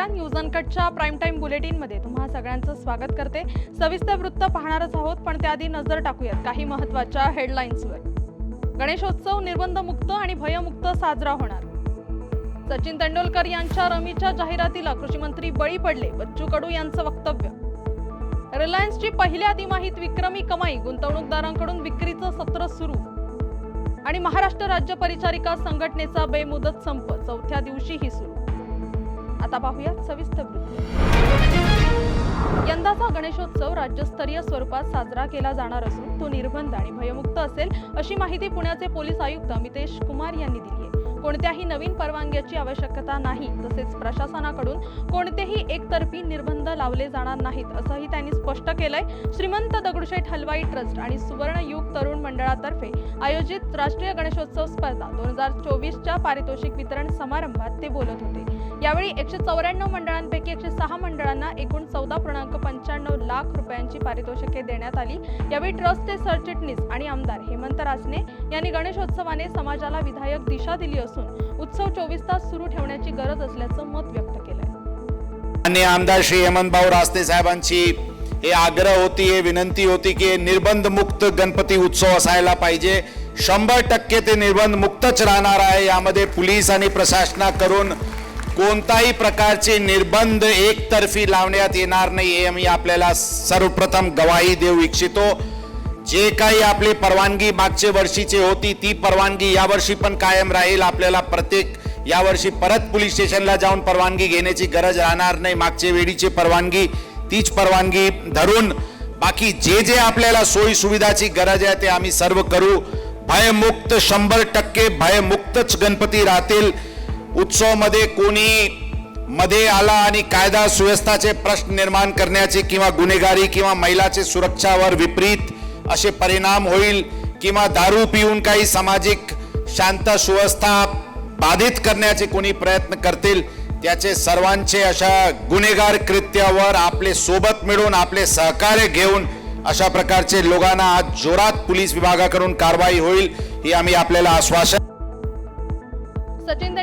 Indira news अनकटच्या prime time बुलेटिनमध्ये तुम्हा सगळ्यांचं स्वागत करते. सविस्तर वृत्त पाहणारच आहोत पण त्याआधी नजर टाकूयात काही महत्त्वाच्या हेडलाईन्सवर गणेशोत्सव निर्बंधमुक्त आणि भयमुक्त साजरा होणार. सचिन तेंडुलकर यांच्या रमीच्या जाहिरातीला कृषी मंत्री बळी पडले बच्चू कडू यांचं वक्तव्य. रिलायन्सची पहिल्या तिमाहीत विक्रमी कमाई गुंतवणूकदारांकडून विक्रीचं सत्र सुरू. आणि महाराष्ट्र राज्य परिचारिका संघटनेचा बेमुदत संप चौथ्या दिवशीही सुरू. आता पाहूयात सविस्तर वृत्त. यंदाचा गणेशोत्सव राज्यस्तरीय स्वरूपात साजरा केला जाणार असून तो निर्बंध आणि भयमुक्त असेल अशी माहिती पुण्याचे पोलीस आयुक्त अमितेश कुमार यांनी दिली आहे. कोणत्याही नवीन परवानग्याची आवश्यकता नाही तसेच प्रशासनाकडून कोणतेही एकतर्फी निर्बंध लावले जाणार नाहीत असंही त्यांनी स्पष्ट केलंय. श्रीमंत दगडूशेठ हलवाई ट्रस्ट आणि सुवर्णयुग तरुण मंडळातर्फे आयोजित राष्ट्रीय गणेशोत्सव स्पर्धा दोन हजार चोवीसच्या पारितोषिक वितरण समारंभात ते बोलत होते. यावेळी एकशे चौऱ्याण्णव मंडळांपैकी एकशे सहा मंडळांना एकूण चौदा पूर्णांक पंच्याण्णव लाख रुपयांची पारितोषिके देण्यात आली. यावेळी ट्रस्टचे सरचिटणीस आणि आमदार हेमंत रासने यांनी गणेशोत्सवाने समाजाला विधायक दिशा दिली असून उत्सव चोवीस तास सुरू ठेवण्याची गरज असल्याचं मत व्यक्त केलंय. माननीय आमदार श्री हेमंतभाऊ रासने साहेबांची हे आग्रह होती हे विनंती होती की निर्बंध मुक्त गणपती उत्सव असायला पाहिजे. शंभर टक्के ते निर्बंध मुक्तच राहणार आहे. यामध्ये पोलीस आणि प्रशासनाकडून कोणताही प्रकारचे निर्बंध एकतर्फी लावण्यात येणार नाही हे मी आपल्याला सर्वप्रथम गवाही देऊ इच्छितो. जे काही आपली परवानगी मागच्या वर्षीची होती ती परवानगी यावर्षी पण कायम राहील. आपल्याला प्रत्येक यावर्षी परत पोलीस स्टेशनला जाऊन परवानगी घेण्याची गरज राहणार नाही. मागच्या वेळीची परवानगी तीच परवानगी धरून बाकी जे जे आपल्याला सोयी सुविधाची गरज आहे ते आम्ही सर्व करू. भयमुक्त शंभर टक्के भयमुक्तच गणपती राहतील. उत्सवमध्ये कोणी मध्ये आला आणि कायदा सुव्यवस्थाचे प्रश्न निर्माण करण्याचे किंवा गुन्हेगारी किंवा महिलाचे सुरक्षावर विपरीत असे परिणाम होईल किंवा दारू पिऊन काही सामाजिक शांत सुव्यवस्था बाधित करण्याचे कोणी प्रयत्न करतील त्याचे सर्वांचे अशा गुन्हेगार कृत्यावर आपले सोबत मिळून आपले सहकार्य घेऊन अशा प्रकारचे लोकांना आज जोरात पोलीस विभागाकडून कारवाई होईल ही आम्ही आपल्याला आश्वासन सचिन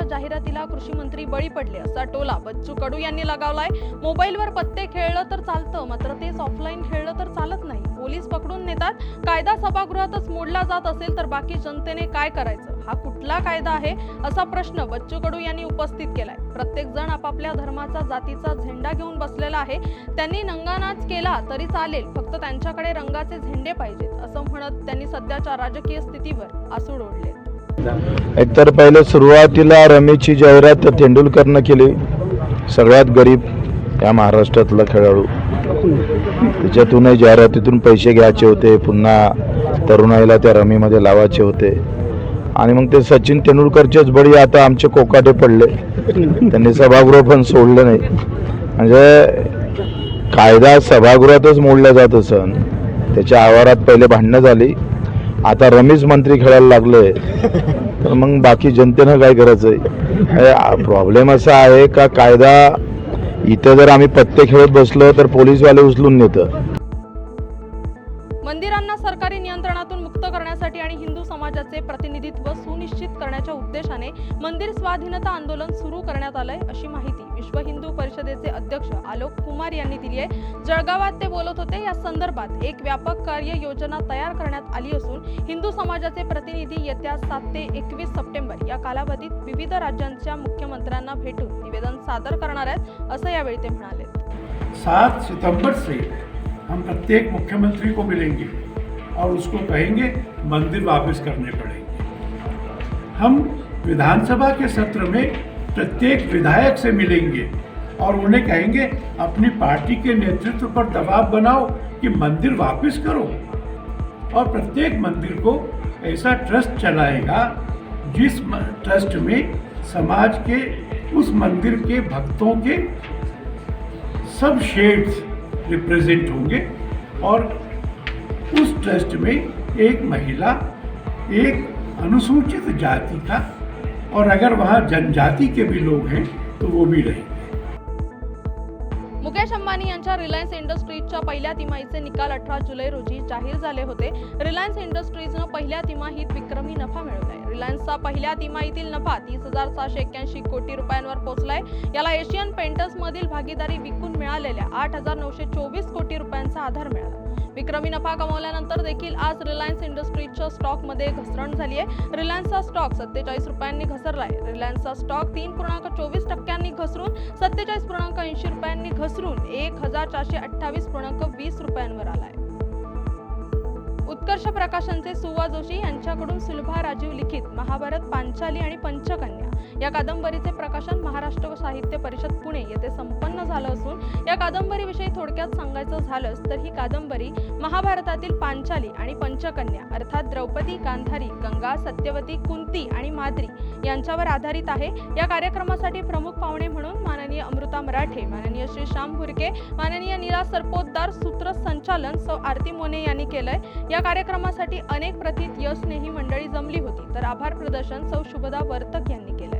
तेंडुलकर जाहिरातीला कृषी मंत्री बळी पडले असा टोला बच्चू कडू यांनी लगावलाय. मोबाईलवर पत्ते खेळलं तर चालतं मात्र तेच ऑफलाईन खेळलं तर चालत नाही. पोलीस पकडून नेतात. कायदा सभागृहातच मोडला जात असेल तर बाकी जनतेने काय करायचं? हा कुठला कायदा आहे? असा प्रश्न बच्चू कडू यांनी उपस्थित केलाय. प्रत्येक जण आपापल्या धर्माचा जातीचा झेंडा घेऊन बसलेला आहे. त्यांनी नंगानाच केला तरी चालेल फक्त त्यांच्याकडे रंगाचे झेंडे पाहिजेत असं म्हणत त्यांनी सध्याच्या राजकीय स्थितीवर आसूड ओढले. एकतर पहिले सुरुवातीला रमेशची जाहिरात तेंडुलकरनं केली. सगळ्यात गरीब या महाराष्ट्रातला खेळाडू. त्याच्यातूनही जाहिरातीतून पैसे घ्यायचे होते पुन्हा तरुणाईला त्या रमीमध्ये लावायचे होते. आणि मग ते सचिन तेंडुलकरचेच बळी आता आमचे कोकाटे पडले. त्यांनी सभागृह पण सोडलं नाही. म्हणजे कायदा सभागृहातच मोडला जात असन. त्याच्या आवारात पहिले भांडणं झाली. आता रमेश मंत्री खेळायला लागले तर मग बाकी जनतेनं काय करायचंय प्रॉब्लेम असा आहे का कायदा इथं जर आम्ही पत्ते खेळत बसलो तर पोलीसवाले उचलून नेतं. मंदिरांना सरकारी नियंत्रणातून मुक्त करण्यासाठी आणि हिंदू समाजाचे प्रतिनिधित्व सुन करण्याच्या उद्देशाने मंदिर स्वाधीनता आंदोलन सुरू करण्यात आलंय अशी माहिती विश्व हिंदू परिषदेचे अध्यक्ष आलोक कुमार यांनी दिली आहे. जळगावात ते बोलत होते या संदर्भात एक व्यापक कार्य योजना तयार करण्यात आली असून हिंदू समाजाचे प्रतिनिधी येत्या सात ते एकवीस सप्टेंबर या कालावधीत विविध राज्यांच्या मुख्यमंत्र्यांना भेटून निवेदन सादर करणार आहेत असं यावेळी ते म्हणाले. सात सितंबर से हम प्रत्येक मुख्यमंत्री को मिलेंगे और उसको कहेंगे मंदिर वापस करने पड़ेंगे. हम विधानसभा के सत्र में प्रत्येक विधायक से मिलेंगे और उन्हें कहेंगे, अपनी पार्टी के नेतृत्व पर दबाव बनाओ कि मंदिर वापस करो। और प्रत्येक मंदिर को ऐसा ट्रस्ट चलाएगा जिस ट्रस्ट में समाज के, उस मंदिर के भक्तों के सब शेड्स रिप्रेजेंट होंगे और उस ट्रस्ट में एक महिला, एक अनुसूचित जाति का और अगर वहाँ जनजाति के भी लोग हैं तो वो भी रहेंगे। मुकेश अंबानी यांच्या रिलायन्स इंडस्ट्रीजच्या पहिल्या तिमाहीचे निकाल अठरा जुलै रोजी जाहीर झाले होते. रिलायन्स इंडस्ट्रीजनं पहिल्या तिमाहीत विक्रमी नफा मिळवला. रिलायन्सचा पहिल्या तिमाहीतील नफा तीस हजार सहाशे एक्क्याऐंशी कोटी रुपयांवर पोहोचलाय. याला एशियन पेंटर्स मधील भागीदारी विकून मिळालेल्या आठ हजार नऊशे चोवीस कोटी रुपयांचा आधार मिळाला. विक्रमी नफा कमावल्यानंतर देखील आज रिलायन्स इंडस्ट्रीजच्या स्टॉकमध्ये घसरण झाली आहे रिलायन्सचा स्टॉक सत्तेचाळीस रुपयांनी घसरलाय. रिलायन्सचा स्टॉक तीन पूर्णांक चोवीस टक्क्यांनी घसरून सत्तेचाळीस पूर्णांक ऐंशी रुपयांनी घसरून एक हजार चारशे अठ्ठावीस पूर्णांक वीस रुपयांवर आलाय. उत्कर्ष प्रकाशनचे सुवा जोशी यांच्याकडून सुलभा राजीव लिखित महाभारत पांचाली आणि पंचकन्या. या कादंबरीचे प्रकाशन महाराष्ट्र साहित्य परिषद पुणे येथे संपन्न झालं असून या कादंबरीविषयी थोडक्यात सांगायचं झालंच तर ही कादंबरी महाभारतातील पांचाली आणि पंचकन्या अर्थात द्रौपदी गांधारी गंगा सत्यवती कुंती आणि माद्री यांच्यावर आधारित आहे. या कार्यक्रमासाठी प्रमुख पाहुणे म्हणून माननीय अमृता मराठे माननीय श्री श्याम भुरके माननीय नीरा सरपोतदार सूत्रसंचालन सौ आरती मोने यांनी केलंय. या कार्यक्रमासाठी अनेक प्रतीत यश स्नेही मंडळी जमली होती. तर आभार प्रदर्शन सौ शुभदा वर्तक यांनी केलंय.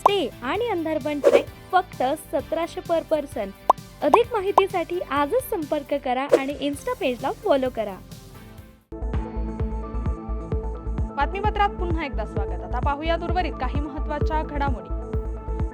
स्टे आणि अंधारबन ट्रेक फक्त सतराशे पर पर्सन. अधिक माहितीसाठी आजच संपर्क करा आणि इन्स्टा पेजला फॉलो करा. बातमीपत्रात पुन्हा एकदा स्वागत. आता पाहूया उर्वरित काही महत्त्वाच्या घडामोडी.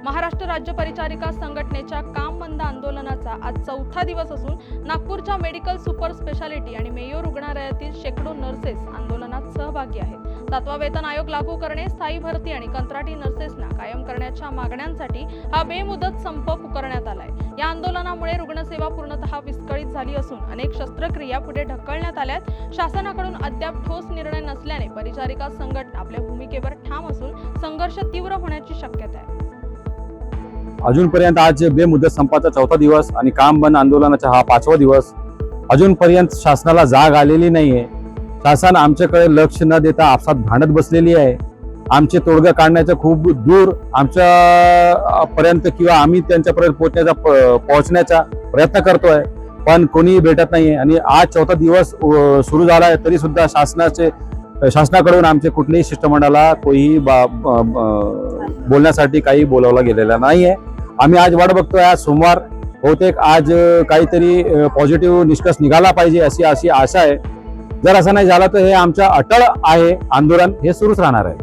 महाराष्ट्र राज्य परिचारिका संघटनेच्या काम बंद आंदोलनाचा आज चौथा दिवस असून नागपूरच्या मेडिकल सुपर स्पेशालिटी आणि मेयो रुग्णालयातील शेकडो नर्सेस आंदोलनात सहभागी आहेत. सातवा वेतन आयोग लागू करणे स्थायी भरती आणि कंत्राटी नर्सेसना कायम करण्याच्या मागण्यांसाठी हा बेमुदत संप पुकारण्यात आलाय. या आंदोलनामुळे रुग्णसेवा पूर्णतः विस्कळीत झाली असून अनेक शस्त्रक्रिया पुढे ढकलण्यात आल्यात. शासनाकडून अद्याप ठोस निर्णय नसल्याने परिचारिका संघटना आपल्या भूमिकेवर ठाम असून संघर्ष तीव्र होण्याची शक्यता आहे. अजूनपर्यंत आज बेमुदत संपाचा चौथा दिवस आणि काम बंद आंदोलनाचा हा पाचवा दिवस. अजूनपर्यंत शासनाला जाग आलेली नाहीये. शासन आमच्याकडे लक्ष न देता आपसात भांडत बसलेली आहे. आमचे तोडगा काढण्याचं खूप दूर आमच्या पर्यंत किंवा आम्ही त्यांच्यापर्यंत पोहोचण्याचा प- पोहोचण्याचा प्रयत्न करतोय. पण कोणीही भेटत नाहीये आणि आज चौथा दिवस सुरू झाला आहे तरी सुद्धा शासनाचे शासनाकडून आमचे कुठल्याही शिष्टमंडळाला कोणीही बा- बोलण्यासाठी काही बोलावला गेलेला नाही नाहीये. आम्ही आज वाट बघतोय आज सोमवार बहुतेक आज काहीतरी पॉझिटिव्ह निष्कर्ष निघाला पाहिजे अशी अशी आशा आहे. जर असं नाही झालं तर हे आमचं अटळ आहे आंदोलन हे सुरूच राहणार आहे.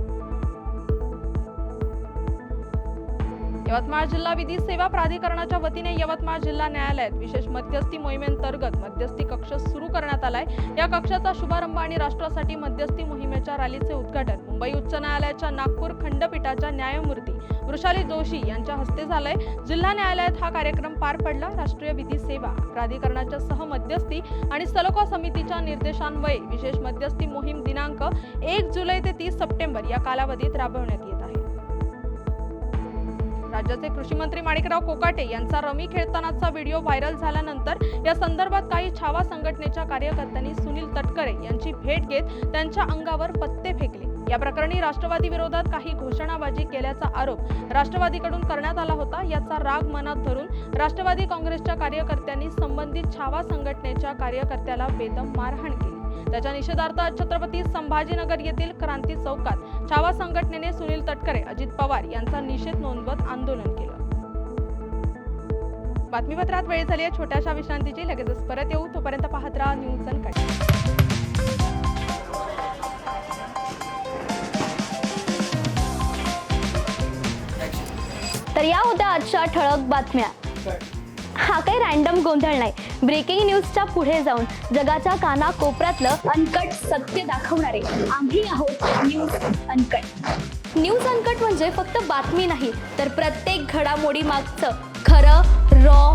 यवतमाळ जिल्हा विधी सेवा प्राधिकरणाच्या वतीने यवतमाळ जिल्हा न्यायालयात विशेष मध्यस्थी मोहिमेअंतर्गत मध्यस्थी कक्ष सुरू करण्यात आलाय. या कक्षाचा शुभारंभ आणि राष्ट्रासाठी मध्यस्थी मोहिमेच्या रॅलीचे उद्घाटन मुंबई उच्च न्यायालयाच्या नागपूर खंडपीठाच्या न्यायमूर्ती वृषाली जोशी यांच्या हस्ते झालंय. जिल्हा न्यायालयात हा कार्यक्रम पार पडला. राष्ट्रीय विधी सेवा प्राधिकरणाच्या सहमध्यस्थी आणि सलोखा समितीच्या निर्देशान्वये विशेष मध्यस्थी मोहीम दिनांक एक जुलै ते तीस सप्टेंबर या कालावधीत राबवण्यात येत आहे. राज्याचे कृषी मंत्री माणिकराव कोकाटे यांचा रमी खेळतानाचा व्हिडिओ व्हायरल झाल्यानंतर या संदर्भात काही छावा संघटनेच्या कार्यकर्त्यांनी सुनील तटकरे यांची भेट घेत त्यांच्या अंगावर पत्ते फेकले. या प्रकरणी राष्ट्रवादी विरोधात काही घोषणाबाजी केल्याचा आरोप राष्ट्रवादीकडून करण्यात आला होता. याचा राग मनात धरून राष्ट्रवादी काँग्रेसच्या कार्यकर्त्यांनी संबंधित छावा संघटनेच्या कार्यकर्त्याला बेदम मारहाण केली. त्याच्या निषेधार्थ छत्रपती संभाजीनगर येथील क्रांती चौकात छावा संघटनेने सुनील तटकरे अजित पवार यांचा निषेध नोंदवत आंदोलन केलं. बातमीपत्रात वेळ झाली आहे. छोट्याशा विश्रांतीची. लगेचच परत येऊ. तोपर्यंत पाहत राहा न्यूज अनकट तर या होत्या आजच्या ठळक बातम्या. हा काही रॅन्डम गोंधळ नाही. ब्रेकिंग न्यूजच्या पुढे जाऊन जगाच्या काना कोपऱ्यातलं अनकट सत्य दाखवणारे आम्ही आहोत न्यूज अनकट. न्यूज अनकट म्हणजे फक्त बातमी नाही तर प्रत्येक घडामोडी मागचं खरं रॉ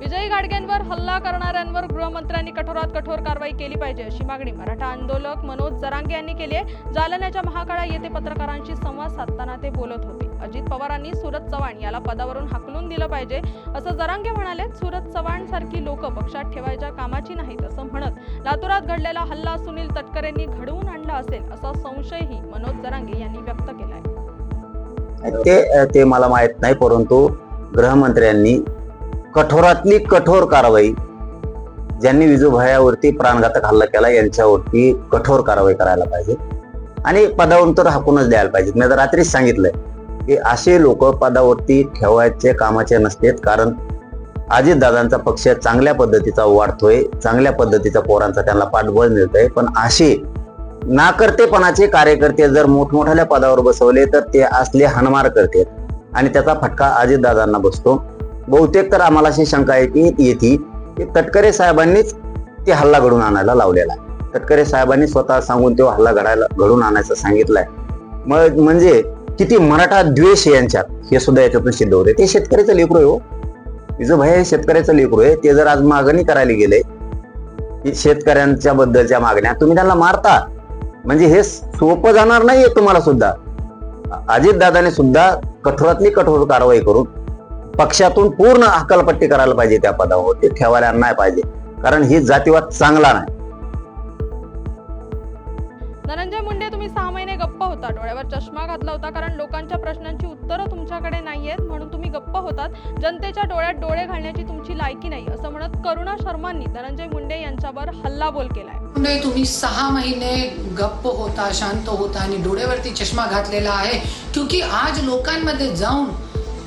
विजयी गाडग्यांवर हल्ला करणाऱ्यांवर गृहमंत्र्यांनी कठोरात कठोर कारवाई केली पाहिजे अशी मागणी. मराठा आंदोलक मनोज जरांगे यांनी केली आहे. जालन्याच्या महाकाळा येथे पत्रकारांशी संवाद साधताना ते बोलत होते. अजित पवारांनी सुरत चव्हाण याला पदावरून हाकलून दिलं पाहिजे असं जरांगे म्हणाले. सुरत चव्हाण सारखी लोक पक्षात ठेवायच्या कामाची नाहीत असं म्हणत. लातूरात घडलेला हल्ला सुनील तटकरेंनी घडवून आणला असेल असा संशयही मनोज जरांगे यांनी व्यक्त केलाय. ते ते मला माहीत नाही परंतु गृहमंत्र्यांनी कठोरातली कठोर कारवाई ज्यांनी विजूभायावरती प्राणघातक हल्ला केला यांच्यावरती कठोर कारवाई करायला पाहिजे. आणि पदावरून तर हाकूनच द्यायला पाहिजे. मी आता रात्रीच सांगितलंय की असे लोक पदावरती ठेवायचे कामाचे नसतेत कारण अजितदादांचा पक्ष चांगल्या पद्धतीचा वाढतोय चांगल्या पद्धतीचा पोरांचा त्यांना पाठबळ मिळतंय. पण असे नाकर्तेपणाचे कार्यकर्ते जर मोठमोठ्या पदावर बसवले तर ते असले हनमार करतात. आणि त्याचा फटका अजितदादांना बसतो. बहुतेक तर आम्हाला अशी शंका आहे की येते की तटकरे साहेबांनीच ते हल्ला घडून आणायला लावलेला आहे. तटकरे साहेबांनी स्वतः सांगून तो हल्ला घडायला घडून आणायचं सांगितलंय. मग म्हणजे किती मराठा द्वेष यांच्यात हे सुद्धा याच्यातून सिद्ध होते ते शेतकऱ्याचं लेकरू आहे हो. तिचं भय शेतकऱ्याचं लेकरू आहे. ते जर आज मागणी करायला गेले की शेतकऱ्यांच्या बद्दलच्या मागण्या तुम्ही त्यांना मारता. म्हणजे हे सोपं जाणार नाहीये तुम्हाला सुद्धा. अजितदादाने सुद्धा कठोरातली कठोर कारवाई करून पक्षातून पूर्ण हकालपट्टी करायला पाहिजे त्या पदावर. ते ठेवायला नाही पाहिजे. कारण ही जातीवाद चांगला नाही. धनंजय मुंडे तुम्ही सहा महिने गप्प होता. डोळ्यावर चष्मा घातला होता कारण लोकांच्या प्रश्नांची उत्तरं तुमच्याकडे नाहीयेत. म्हणून तुम्ही गप्प होतात. जनतेच्या डोळ्यात डोळे घालण्याची तुमची लायकी नाही. असं म्हणत करुणा शर्मांनी धनंजय मुंडे यांच्यावर हल्लाबोल केलाय. म्हणजे तुम्ही सहा महिने गप्प होता शांत होता आणि डोळ्यावरती चष्मा घातलेला आहे. क्योंकि आज लोकांमध्ये जाऊन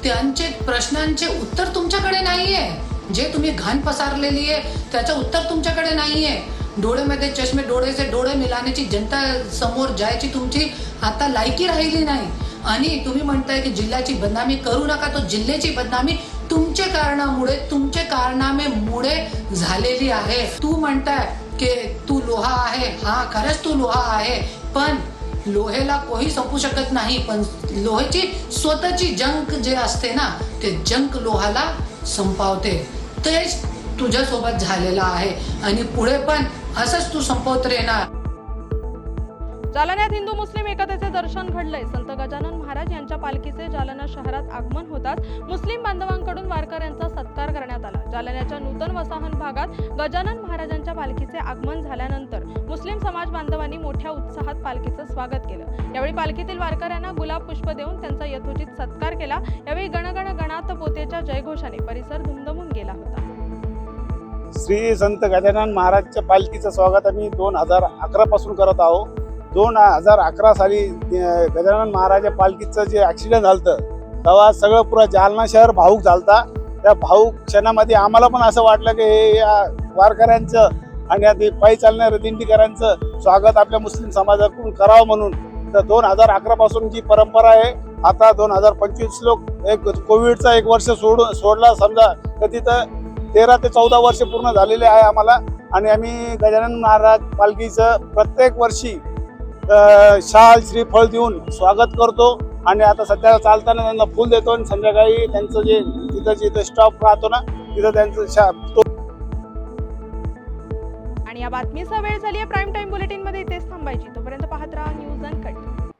त्यांचे प्रश्नांचे उत्तर तुमच्याकडे नाहीये. जे तुम्ही घाण पसारलेली आहे त्याचं उत्तर तुमच्याकडे नाहीये. डोळ्यामध्ये चष्मे डोळ्याचे डोळे मिलाण्याची जनता समोर जायची तुमची आता लायकी राहिली नाही. आणि तुम्ही म्हणताय की जिल्ह्याची बदनामी करू नका तो जिल्ह्याची बदनामी तुमच्या कारणामुळे तुमचे कारणामेमुळे झालेली आहे. तू म्हणताय की तू लोहा आहे. हा खरंच तू लोहा आहे. पण लोहेला कोही संपू शकत नाही पण लोहेची स्वतःची जंक जे असते ना ते जंक लोहाला संपावते. तेच तुझ्यासोबत झालेलं आहे. आणि पुढे पण असंच तू संपवत राहणार. जालन्यात हिंदू मुस्लिम एकतेचे दर्शन घडलंय. संत गजानन महाराज यांच्या पालखीचे जालना शहरात आगमन होताच मुस्लिम बांधवांकडून वारकऱ्यांचा सत्कार करण्यात आला. जालन्याच्या नूतन वसाहत भागात गजानन महाराजांच्या पालखीचे आगमन झाल्यानंतर मुस्लिम समाज बांधवांनी मोठ्या उत्साहात पालखीचं स्वागत केलं. यावेळी पालखीतील वारकऱ्यांना गुलाब पुष्प देऊन त्यांचा यथोचित सत्कार केला. यावेळी गणगण गणात पोतेच्या जयघोषाने परिसर धुमधमून गेला होता. श्री संत गजानन महाराजच्या पालखीचं स्वागत आम्ही दोन हजार अकरा पासून करत आहोत. दोन हजार अकरा साली गजानन महाराजा पालखीचं जे ॲक्सिडेंट झालं तेव्हा सगळं पुरा जालना शहर भाऊक झालता. त्या भाऊक क्षणामध्ये आम्हाला पण असं वाटलं की हे या वारकऱ्यांचं आणि या पायी चालणाऱ्या दिंडीकरांचं स्वागत आपल्या मुस्लिम समाजाकडून करावं म्हणून. तर दोन हजार अकरा पासून जी परंपरा आहे आता दोन हजार पंचवीस लोक एक कोविडचा एक वर्ष सोडून सोडला. समजा तर तिथं तेरा ते चौदा वर्ष पूर्ण झालेले आहे आम्हाला. आणि आम्ही गजानन महाराज पालखीचं प्रत्येक वर्षी शाल श्रीफळ देऊन स्वागत करतो. आणि आता सध्या चालताना त्यांना फुल देतो आणि संध्याकाळी त्यांचं जे तिथं जिथं स्टॉप राहतो ना तिथं त्यांचं शा तो आणि या बातमीचा वेळ झाली आहे. प्राईम टाइम बुलेटिनमध्ये इथेच थांबायची. तोपर्यंत पाहत राहा न्यूज अँड कट